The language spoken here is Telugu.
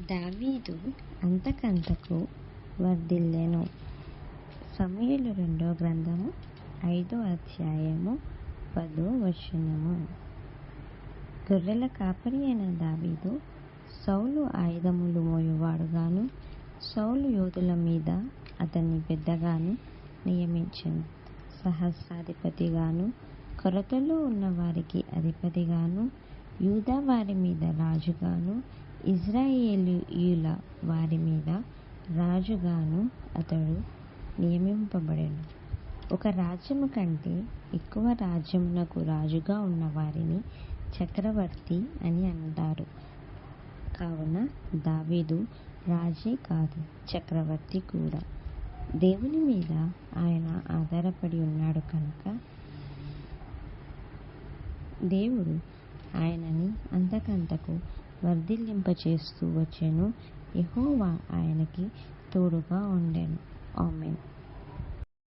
దావీదు అంతకంతకు వర్ధిల్లెను. సమూయేలు రెండో గ్రంథము ఐదో అధ్యాయము పదో వచనము. గొర్రెల కాపరి అయిన దావీదు సౌలు ఆయుధములు మోయువాడుగాను సౌలు యోధుల మీద అతన్ని పెద్దగాను నియమించను. సహస్రాధిపతిగాను కొరతలో ఉన్న వారికి అధిపతిగాను యూదా వారి మీద రాజుగాను ఇజ్రాయేలీయుల వారి మీద రాజుగాను అతడు నియమింపబడెను. ఒక రాజ్యము కంటే ఎక్కువ రాజ్యమునకు రాజుగా ఉన్న వారిని చక్రవర్తి అని అంటారు. కావున దావీదు రాజే కాదు చక్రవర్తి కూడా. దేవుని మీద ఆయన ఆధారపడి ఉన్నాడు కనుక దేవుడు ఆయనని అంతకంతకు వర్ధిల్లింపచేస్తూ వచ్చెను. యెహోవా ఆయనకి తోడుగా ఉండెను.